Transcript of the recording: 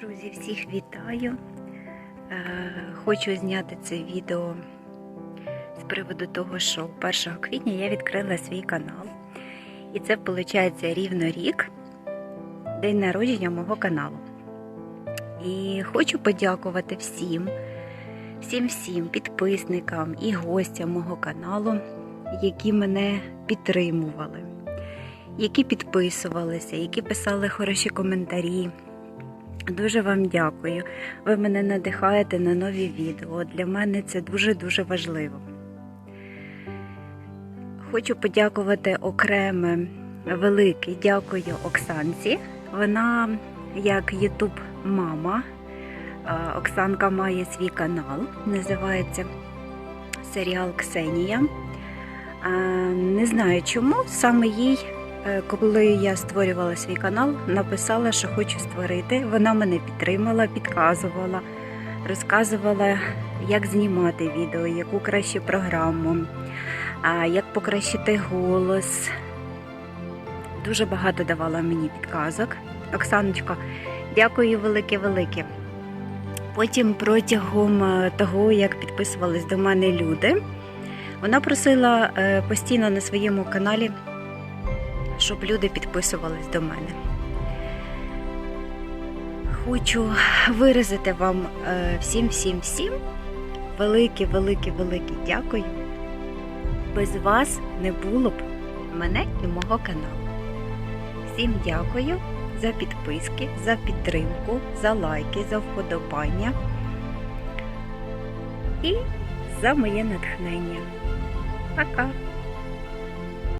Друзі, всіх вітаю. Е, Хочу зняти це відео з приводу того, що 1 квітня я відкрила свій канал. І це виходить рівно рік, день народження мого каналу. І хочу подякувати всім, всім всім підписникам і гостям мого каналу, які мене підтримували, які підписувалися, які писали хороші коментарі. Дуже вам дякую. Ви мене надихаєте на нові відео. Для мене це дуже-дуже важливо. Хочу подякувати окреме велике дякую Оксанці. Вона як Ютуб мама. Оксанка має свій канал, називається серіал Ксенія. Не знаю чому, саме їй Коли я створювала свій канал, написала, що хочу створити. Вона мене підтримала, підказувала, розказувала, як знімати відео, яку краще програму, як покращити голос. Дуже багато давала мені підказок. Оксаночка, дякую велике-велике. Потім протягом е, того, як підписувались до мене люди, вона просила е, постійно на своєму каналі щоб люди підписувались до мене. Хочу виразити вам е, всім, всім, всім велике, велике, велике дякую. Без вас не було б мене і мого каналу. Всім дякую за підписки, за підтримку, за лайки, за вподобання і за моє натхнення. Пока!